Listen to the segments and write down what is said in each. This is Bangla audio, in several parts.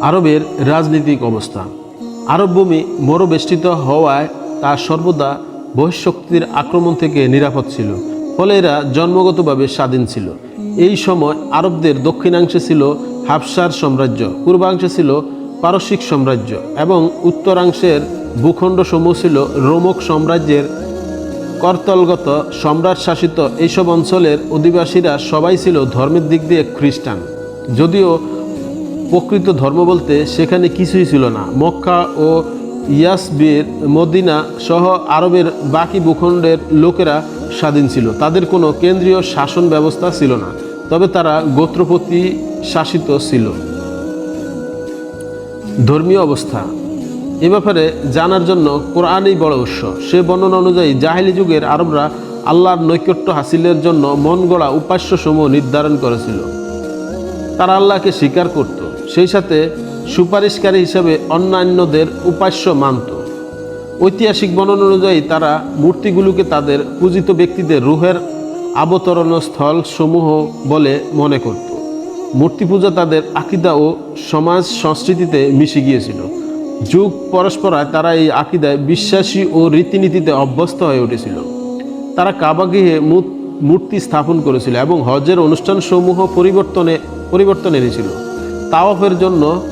আরবের রাজনৈতিক অবস্থা। আরব ভূমি মরুবেষ্টিত হওয়ায় তা সর্বদা বহিঃশক্তির আক্রমণ থেকে নিরাপদ ছিল, ফলে এরা জন্মগতভাবে স্বাধীন ছিল। এই সময় আরবদের দক্ষিণাংশে ছিল হাফসার সাম্রাজ্য, পূর্বাংশে ছিল পারস্যিক সাম্রাজ্য এবং উত্তরাংশের ভূখণ্ড সমূহ ছিল রোমক সাম্রাজ্যের করতলগত সম্রাট শাসিত এইসব অঞ্চলের অধিবাসীরা সবাই ছিল ধর্মের দিক দিয়ে খ্রিস্টান। যদিও প্রকৃত ধর্ম বলতে সেখানে কিছুই ছিল না। মক্কা ও ইয়াসবির মদিনা সহ আরবের বাকি ভূখণ্ডের লোকেরা স্বাধীন ছিল। তাদের কোনো কেন্দ্রীয় শাসন ব্যবস্থা ছিল না, তবে তারা গোত্রপতি শাসিত ছিল। ধর্মীয় অবস্থা। এ ব্যাপারে জানার জন্য কোরআনই বড় উৎস। সে বর্ণনা অনুযায়ী জাহিলি যুগের আরবরা আল্লাহর নৈকট্য হাসিলের জন্য মন গড়া উপাস্যসমূহ নির্ধারণ করেছিল। তারা আল্লাহকে স্বীকার করত। সেই সাথে সুপারিশকারী হিসেবে অন্যান্যদের উপাস্য মানত। ঐতিহাসিক বর্ণনা অনুযায়ী তারা মূর্তিগুলোকে তাদের পূজিত ব্যক্তিদের রুহের আবতরণ স্থল সমূহ বলে মনে করত। মূর্তি পূজা তাদের আকিদা ও সমাজ সংস্কৃতিতে মিশে গিয়েছিল। যুগ পরস্পরায় তারা এই আকিদায় বিশ্বাসী ও রীতিনীতিতে অভ্যস্ত হয়ে উঠেছিল। তারা কাবাগৃহে মূর্তি স্থাপন করেছিল এবং হজের অনুষ্ঠানসমূহ পরিবর্তনে, পরিবর্তন এনেছিল। তাওয়াফের জন্য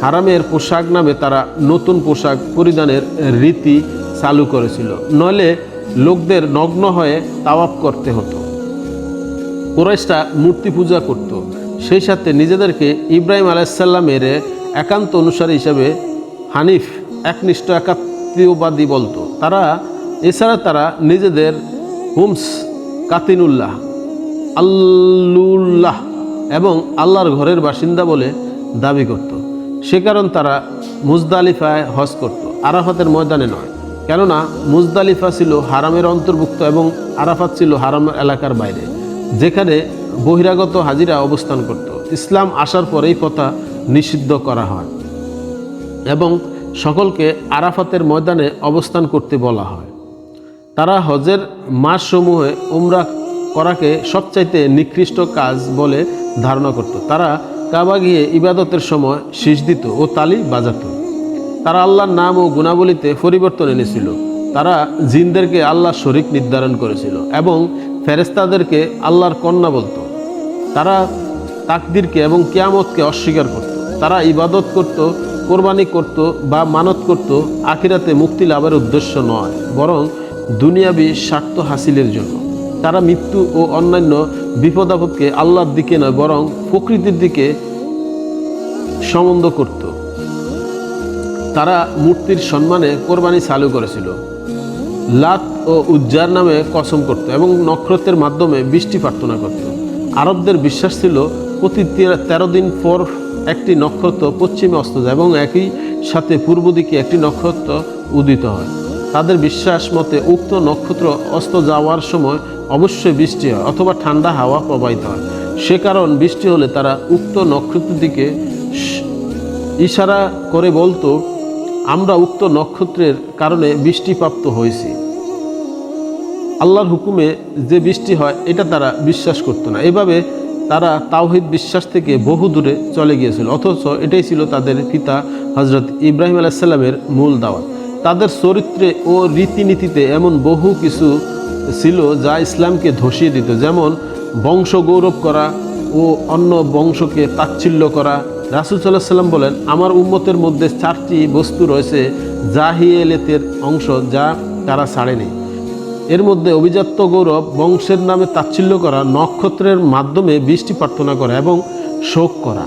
হারামের পোশাক নামে তারা নতুন পোশাক পরিধানের রীতি চালু করেছিল। নইলে লোকদের নগ্ন হয়ে তাওয়াফ করতে হতো। কুরাইশরা মূর্তি পূজা করত। সেই সাথে নিজেদেরকে ইব্রাহিম আলাইসাল্লামের একান্ত অনুসারী হিসাবে হানিফ, একনিষ্ঠ একাত্মীয়বাদী বলতো। তারা, এছাড়া তারা নিজেদের হুমস, কাতিনুল্লাহ, আল্লুল্লাহ এবং আল্লাহর ঘরের বাসিন্দা বলে দাবি করত। সে কারণ তারা মুজদালিফায় হজ করত। আরাফাতের ময়দানে নয়। কেননা মুজদালিফা ছিল হারামের অন্তর্ভুক্ত এবং আরাফাত ছিল হারাম এলাকার বাইরে, যেখানে বহিরাগত হাজিরা অবস্থান করত। ইসলাম আসার পরেই কথা নিষিদ্ধ করা হয় এবং সকলকে আরাফাতের ময়দানে অবস্থান করতে বলা হয়। তারা হজের মাসসমূহে উমরা করাকে সবচাইতে নিকৃষ্ট কাজ বলে ধারণা করত। তারা কাবা গিয়ে ইবাদতের সময় শীষ দিত ও তালি বাজাত। তারা আল্লাহর নাম ও গুণাবলীতে পরিবর্তন এনেছিল। তারা জিনদেরকে আল্লাহ শরিক নির্ধারণ করেছিল এবং ফেরেস্তাদেরকে আল্লাহর কন্যা বলত। তারা তাকদিরকে এবং কিয়ামতকে অস্বীকার করত। তারা ইবাদত করত, কোরবানি করত বা মানত করত, আখিরাতে মুক্তি লাভের উদ্দেশ্য নয়, বরং দুনিয়াবি স্বার্থ হাসিলের জন্য। তারা মৃত্যু ও অন্যান্য বিপদাপদকে আল্লাহর দিকে নয়, বরং প্রকৃতির দিকে সম্বন্ধ করত। তারা মূর্তির সম্মানে কোরবানি চালু করেছিল। লাত ও উজ্জার নামে কসম করত এবং নক্ষত্রের মাধ্যমে বৃষ্টি প্রার্থনা করত। আরবদের বিশ্বাস ছিল, প্রতি তেরো দিন পর একটি নক্ষত্র পশ্চিমে অস্ত যায় এবং একই সাথে পূর্ব দিকে একটি নক্ষত্র উদিত হয়। তাদের বিশ্বাস মতে উক্ত নক্ষত্র অস্ত যাওয়ার সময় অবশ্যই বৃষ্টি হয় অথবা ঠান্ডা হাওয়া প্রবাহিত হয়। সে কারণ বৃষ্টি হলে তারা উক্ত নক্ষত্রের দিকে ইশারা করে বলতো, আমরা উক্ত নক্ষত্রের কারণে বৃষ্টিপ্রাপ্ত হয়েছি। আল্লাহর হুকুমে যে বৃষ্টি হয়, এটা তারা বিশ্বাস করতো না। এভাবে তারা তাওহিদ বিশ্বাস থেকে বহু দূরে চলে গিয়েছিল, অথচ এটাই ছিল তাদের পিতা হজরত ইব্রাহিম আলাইসাল্লামের মূল দাওয়াত। তাদের চরিত্রে ও রীতিনীতিতে এমন বহু কিছু ছিল যা ইসলামকে ধসিয়ে দিত। যেমন বংশ গৌরব করা ও অন্য বংশকে তাচ্ছিল্য করা। রাসুল সাল্লাহ সাল্লাম বলেন, আমার উম্মতের মধ্যে চারটি বস্তু রয়েছে জাহিয়েলেতের অংশ যা তারা ছাড়েনি। এর মধ্যে অভিজাত্য গৌরব, বংশের নামে তাচ্ছিল্য করা, নক্ষত্রের মাধ্যমে বৃষ্টি প্রার্থনা করা এবং শোক করা।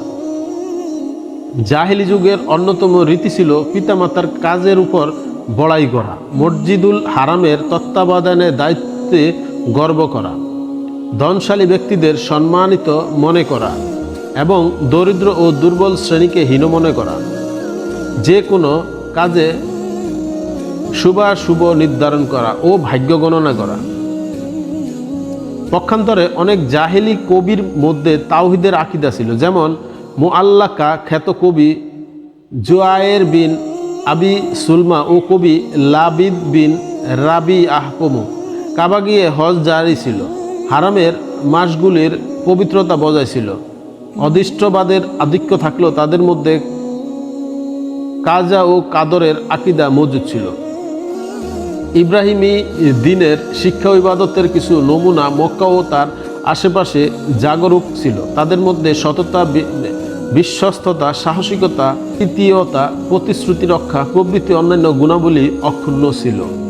জাহিলি যুগের অন্যতম রীতি ছিল পিতামাতার কাজের উপর বড়াই করা, মসজিদুল হারামের তত্ত্বাবধানে দায়িত্বে গর্ব করা, ধনশালী ব্যক্তিদের সম্মানিত মনে করা এবং দরিদ্র ও দুর্বল শ্রেণীকে হীন মনে করা। যে কোনো কাজে শুভাশুভ নির্ধারণ করা ও ভাগ্য গণনা করা। পক্ষান্তরে অনেক জাহেলি কবির মধ্যে তাওহিদের আকিদা ছিল, যেমন মুআল্লাকা খ্যাত কবি জোয়ায়ের বিন আবি সুলমা ও কবি লাবিদ বিন রাবি আহকমু। কাবা গিয়ে হজ জারি ছিল। হারামের মাসগুলির পবিত্রতা বজায় ছিল। অদৃষ্টবাদের আধিক্য থাকলেও তাদের মধ্যে কাজা ও কাদরের আকিদা মজুদ ছিল। ইব্রাহিমী দিনের শিক্ষা ইবাদতের কিছু নমুনা মক্কা ও তার আশেপাশে জাগরুক ছিল। তাদের মধ্যে সততা বিশ্বস্ততা সাহসিকতা তৃতীয়তা প্রতিশ্রুতি রক্ষা প্রভৃতি অন্যান্য গুণাবলী অক্ষুণ্ণ ছিল।